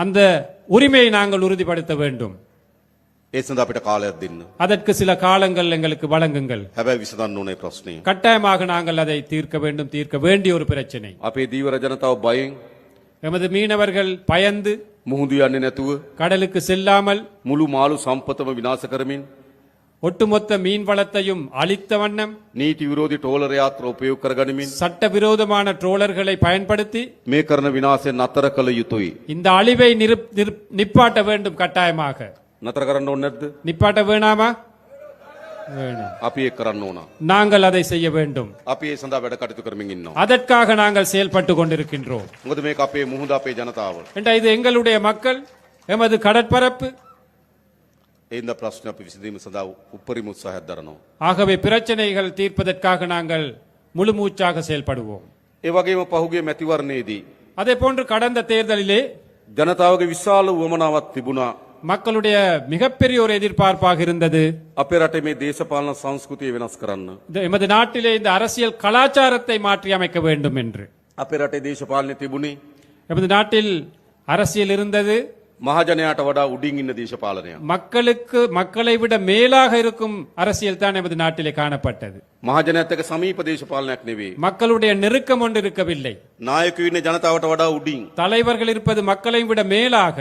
அந்த உரிமையை நாங்கள் உறுதிப்படுத்த வேண்டும் ඒ සඳ අපිට කාලයක් දෙන්න. அதற்கு சில காலங்கள் எங்களுக்கு வழங்குங்கள் හැබැයි විසඳන්න ඕනේ ප්‍රශ්නය. கட்டாயமாக நாங்கள் அதை தீர்க்க வேண்டும் தீர்க்க வேண்டிய ஒரு பிரச்சனை අපේ දීවර ජනතාව බයෙන් எமது மீனவர்கள் பயந்து මුහුදු යන්නේ නැතුව கடலுக்கு செல்லாமல் මුළු මාළු සම්පතම විනාශ කරමින් ஒட்டுமொத்த மீன் வளத்தையும் அழித்த வண்ணம் නීති විරෝධී ටෝලර යාත්‍ර උපයෝග කරගනිමින් சட்டவிரோதமான ட்ரோலர்களை பயன்படுத்தி මේ කරන විනාශය නතර කළ යුතුයි. இந்த அழிவை நிறு- நிறு- நிப்பாட்ட வேண்டும் கட்டாயமாக නතර කරන්න ඕනේ නැද්ද? நிப்பாட்ட வேணாமா வேணும் අපි ඒක කරන්න ඕන. நாங்கள் அதை செய்ய வேண்டும் අපි ඒ සඳහා වැඩ කටයුතු කරමින් ඉන්නවා. அதற்காக நாங்கள் செயல்பட்டு கொண்டிருக்கின்றோம் මොකද මේක අපේ මුහුද අපේ ජනතාව. என்ற இது எங்களுடைய மக்கள் எமது கடற்பரப்பு இந்த ಪ್ರಶ್ನೆ ವಿಸದೀಮ ಸದಾ ಉಪ್ಪರಿಮು ಸಹದರನು ಆಗವೇ ಪ್ರಚನೆಗಳು தீர்ப்பதற்காக நாங்கள் முழு மூச்சாக செயல்படுவோம். இவ்வகையும் பகுகிய மெத்திவர்னேதி அதே போன்று கடந்த தேர்தலிலே ஜனதாவுக்கு விசால உமனாவ திபுனா. மக்களுடைய மிகப்பெரிய ஒரு எதிர்பார்ப்பாக இருந்தது. அப்பேராட்டைமே தேசபாலன சாம்ஸ்கிருதியை வினாஸ்கரன் எமது நாட்டிலே இந்த அரசியல் கலாச்சாரத்தை மாற்றி அமைக்க வேண்டும் என்று. அப்பேராட்டை தேசபாலனை திபுனி. எமது நாட்டில் அரசியல் இருந்தது. මහජනයාට වඩා උඩින් ඉන්න දේශපාලනයක්. மக்களுக்கு மக்களை விட மேலாக இருக்கும் அரசியல் தான் எமது நாட்டிலே காணப்பட்டது මහජනයත් එක්ක සමීප දේශපාලනයක් නෙවෙයි. மக்களுடைய நெருக்கம் ஒன்று இருக்கவில்லை නායකයෝ ඉන්නේ ජනතාවට වඩා උඩින්. தலைவர்கள் இருப்பது மக்களை விட மேலாக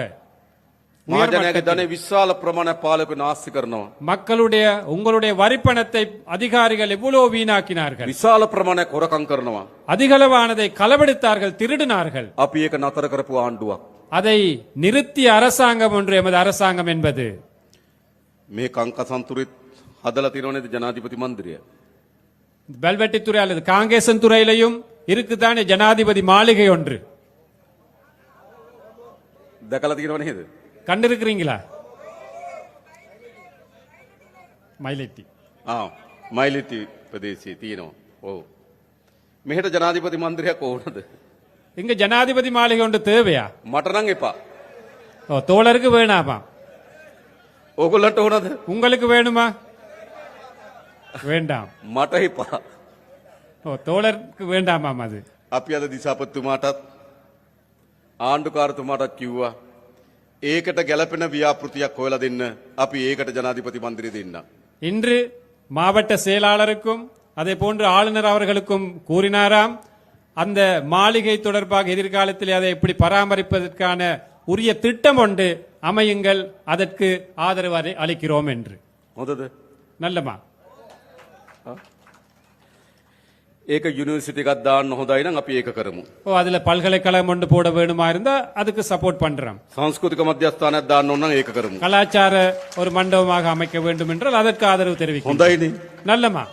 මහජනයාගේ ධනෙ විශාල ප්‍රමාණයක් පාලක නාස්ති කරනවා. மக்களுடைய உங்களுடைய வரிப்பணத்தை அதிகாரிகள் எவ்வளவு வீணாக்கினார்கள் විශාල ප්‍රමාණයක් හොරකම් කරනවා. அதிகளவானதை களவெடுத்தார்கள் திருடினார்கள் අපි ඒක නතර කරපු ආණ්ඩුවක්. அதை நிறுத்திய அரசாங்கம் ஒன்று எமது அரசாங்கம் என்பது මේ කංකසන්තුරෙත් හදලා තියෙනවනේද ජනාධිපති මන්දිරය. வெல்வெட்டித்துறை அல்லது காங்கேசன் துறையிலையும் இருக்குதானே ஜனாதிபதி மாளிகை ஒன்று දැකලා තියෙනව නේද? கண்டிருக்கிறீங்களா மயிலெட்டி ආ මයිලිති ප්‍රදේශයේ තියෙනවා. ඔව්. මෙහෙට ජනාධිපති මන්දිරයක් ඕනද? இங்க ஜனாதிபதி மாளிகை ஒன்று தேவையா මට නම් එපා. ஓ தோழருக்கு வேணாமா ඕගොල්ලන්ට ඕනද? உங்களுக்கு வேணுமா வேண்டாம் මට එපා. ஓ தோழருக்கு வேண்டாமாம் அது අපි අද දිසාපතිතුමාටත් ආණ්ඩුකාරතුමාටත් කිව්වා ඒකට ගැලපෙන ව්‍යාපෘතියක් හොයලා දෙන්න අපි ඒකට ජනාධිපති මන්දිරය දෙන්න. இன்று மாவட்ட செயலாளருக்கும் அதே போன்று ஆளுநர் அவர்களுக்கும் கூறினாராம் அந்த மாளிகை தொடர்பாக எதிர்காலத்தில் அதை எப்படி பராமரிப்பதற்கான உரிய திட்டம் ஒன்று அமையுங்கள் அதற்கு ஆதரவு அறி- அளிக்கிறோம் என்று හොඳද? நல்லமா ඒක යුනිවර්සිටි එකක් දාන්න හොඳයි නම් අපි ඒක කරමු. ஓ அதுல பல்கலைக்கழகம் ஒன்று போட வேணுமா இருந்தா அதுக்கு சப்போர்ட் பண்றோம் සංස්කෘතික මධ්‍යස්ථානයක් දාන්න ඕන නම් ඒක කරමු. கலாச்சார ஒரு மண்டபமாக அமைக்க வேண்டும் என்றால் அதற்கு ஆதரவு தெரிவிக்கும் හොඳයිනේ. நல்லமா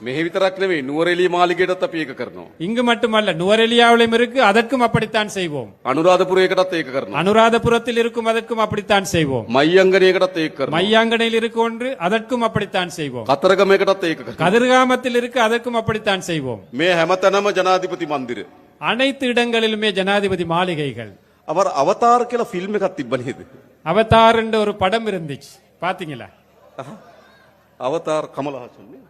මෙහෙ විතරක් නෙවෙයි නුවරඑළිය මාලිගයටත් අපි ඒක කරනවා. இங்கு மட்டுமல்ல நுவரெலியாவிலும் இருக்கு அதற்கும் அப்படித்தான் செய்வோம் අනුරාධපුරයකටත් ඒක කරනවා. அனுராதபுரத்தில் இருக்கும் அதற்கும் அப்படித்தான் செய்வோம் මයියංගනයකටත් ඒක කරනවා. மையாங்கனையில் இருக்கு ஒன்று அதற்கும் அப்படித்தான் செய்வோம் කතරගමයකටත් ඒක කරනවා. கதிர்காமத்தில் இருக்கு அதற்கும் அப்படித்தான் செய்வோம் මේ හැමතැනම ජනාධිපති මන්දිර. அனைத்து இடங்களிலுமே ஜனாதிபதி மாளிகைகள் අවර අවතාර කියලා ෆිල්ම් එකක් තිබ්බ නේද? அவதார் என்ற ஒரு படம் இருந்துச்சு பாத்தீங்களா අවතාර කමලහාසන් නේ.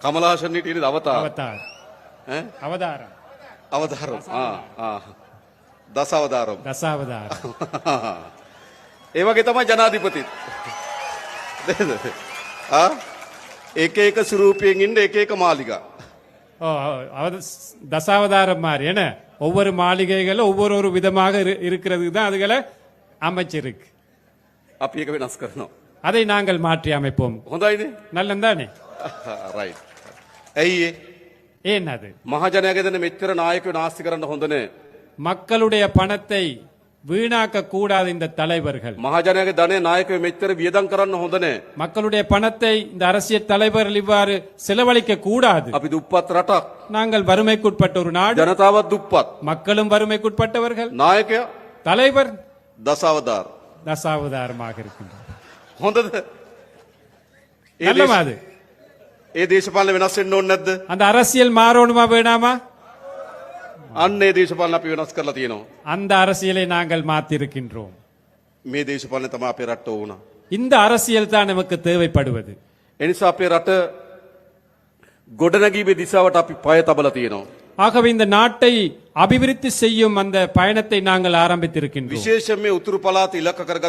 කමලහාසන් හිටියේ නේද අවතාර. அவதார் ඈ? அவதாரம் අවතාරම්. ආ ආ. දස අවතාරම්. தசாவதாரம் ඒ වගේ තමයි ජනාධිපතිත්. නේද? ආ? එක එක ස්වරූපයෙන් ඉන්න එක එක මාලිගා. ஓ அவத- தசாவதாரம் மாதிரி என்ன ஒவ்வொரு மாளிகைகளும் ஒவ்வொரு ஒரு விதமாக இரு- இருக்கிறதுக்கு தான் அதுகளை அமைச்சிருக்கு අපි ඒක වෙනස් කරනවා. அதை நாங்கள் மாற்றி அமைப்போம் හොඳයිනේ? நல்லந்தானே රයිට්. ඇයි ඒ? ஏன் அது මහජනයාගේ දෙන මෙච්චර නායකයෝ නාස්ති කරන්න හොඳ නෑ. மக்களுடைய பணத்தை வீணாக்க கூடாது இந்த தலைவர்கள் මහජනයාගේ ධනය නායකයෝ මෙච්චර වියදම් කරන්න හොඳ නෑ. மக்களுடைய பணத்தை இந்த அரசியல் தலைவர்கள் இவ்வாறு செலவழிக்க கூடாது අපි දුප්පත් රටක්. நாங்கள் வறுமைக்குட்பட்ட ஒரு நாடு ජනතාවත් දුප්පත්. மக்களும் வறுமைக்குட்பட்டவர்கள் නායකයා தலைவர் දස අවතාර. தசாவதாரமாக இருக்கின்றார் හොඳද? ඒ நல்லமா දේශ- அது ඒ දේශපාලන වෙනස් වෙන්න ඕනේ නැද්ද? அந்த அரசியல் மாறணுமா வேணாமா අන්න ඒ දේශපාලන අපි වෙනස් කරලා තියෙනවා. அந்த அரசியலை நாங்கள் மாத்திருக்கின்றோம் මේ දේශපාලන තමයි අපේ රට්ට ඕන. இந்த அரசியல் தான் நமக்கு தேவைப்படுவது එනිසා අපේ රට ගොඩනැගීමේ දිසාවට අපි පය තබලා තියෙනවා. ஆகவே இந்த நாட்டை அபிவிருத்தி செய்யும் அந்த பயணத்தை நாங்கள் ஆரம்பித்திருக்கின்றோம் විශේෂයෙන් මේ උතුරු පළාත ඉලක්ක කරගත්